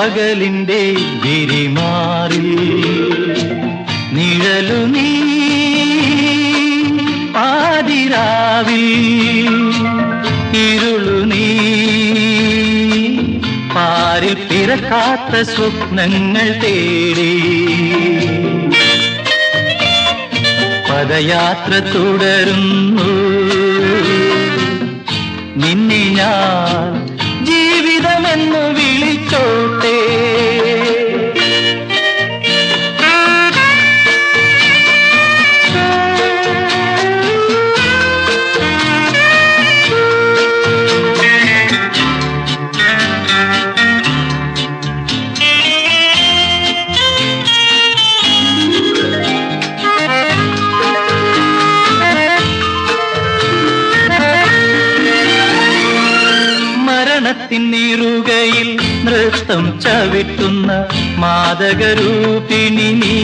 പകലിന്റെ വിരിമാറി നിഴലു നീ പാതിരാവിൽ ഇരുളു നീ. പാരിൽ പിറക്കാത്ത സ്വപ്നങ്ങൾ തേടി പദയാത്ര തുടരുന്നു. മരണത്തിൻ നീറുകയിൽ നൃത്തം ചവിട്ടുന്ന മാതകരൂപിണി നീ.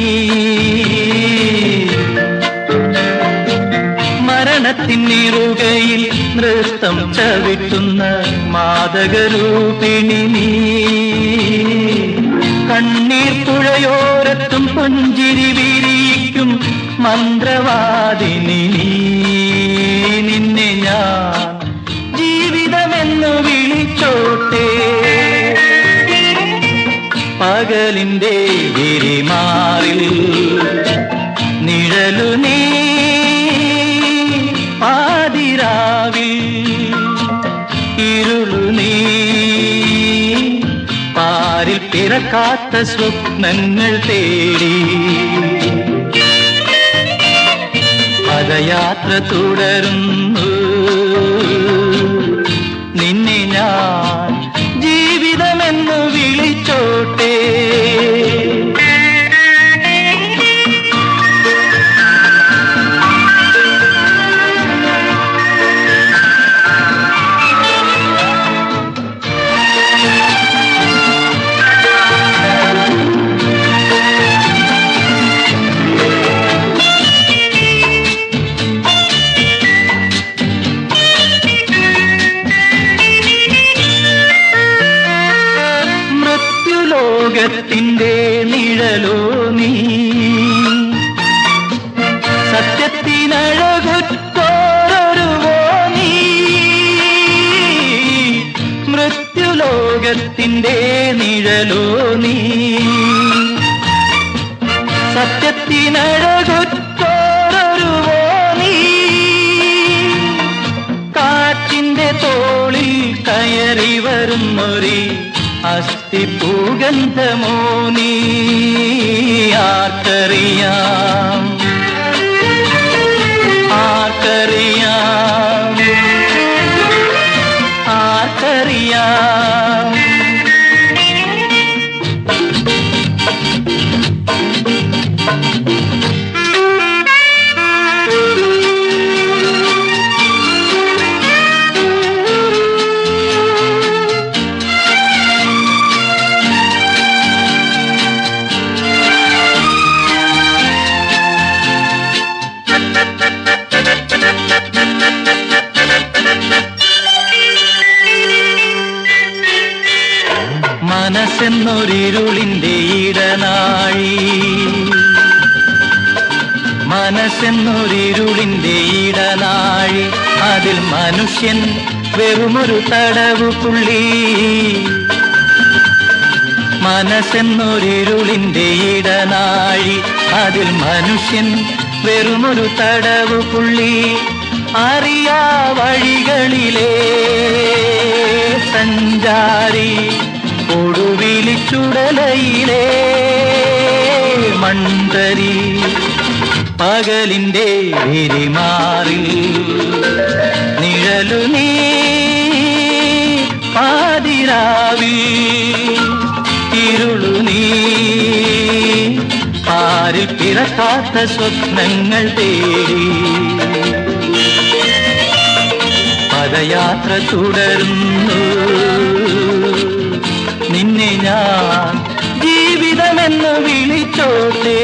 മരണത്തിൻ നീറുകയിൽ നൃത്തം ചവിട്ടുന്ന മാതകരൂപിണി നീ. കണ്ണീർ പുഴയോരത്തും പുഞ്ചിരി വിരിയിക്കും മന്ത്രവാദിനി നീ. പകലിന്റെ ഗിരിമാറിൽ നിഴലു നീ പാതിരാവിൽ ഇരുളു നീ പാരിൽ പിറക്കാത്ത സ്വപ്നങ്ങൾ തേടി പദയാത്ര തുടരുന്നു നിഴലോ നീ. സത്യത്തിനഴകുറ്റോരൊരുവോ നീ. മൃത്യുലോകത്തിന്റെ നിഴലോ നീ. സത്യത്തിനഴകുറ്റോരൊരുവോ നീ. കാറ്റിന്റെ തോളിൽ കയറി വരുന്നൊരി അസ്ഥി പൂഗന്ധമോ നീ ആർക്കറിയാം? ആർക്കറിയാം? മനസ്സെന്നൊരിരുളിന്റെ ഇടനാഴി മനസ്സെന്നൊരിരുളിന്റെ ഇടനാഴി അതിൽ മനുഷ്യൻ വെറുമൊരു തടവു പുള്ളി. മനസ്സെന്നൊരിരുളിന്റെ ഇടനാഴി അതിൽ മനുഷ്യൻ വെറുമൊരു തടവു പുള്ളി. അറിയാ വഴികളിലേ സഞ്ചാരി. കൊടുവിളിച്ചുടലയിലെ മണ്ടരി പകലിന്റെ വിരിമാറി നിഴലു നീ പാതിരാവിൽ ഇരുളു നീ. ആരിൽ പിറക്കാത്ത സ്വപ്നങ്ങൾ തേടി പദയാത്ര തുടരുന്നു നിന്നെ ഞാൻ ജീവിതമെന്ന് വിളിച്ചോട്ടേ.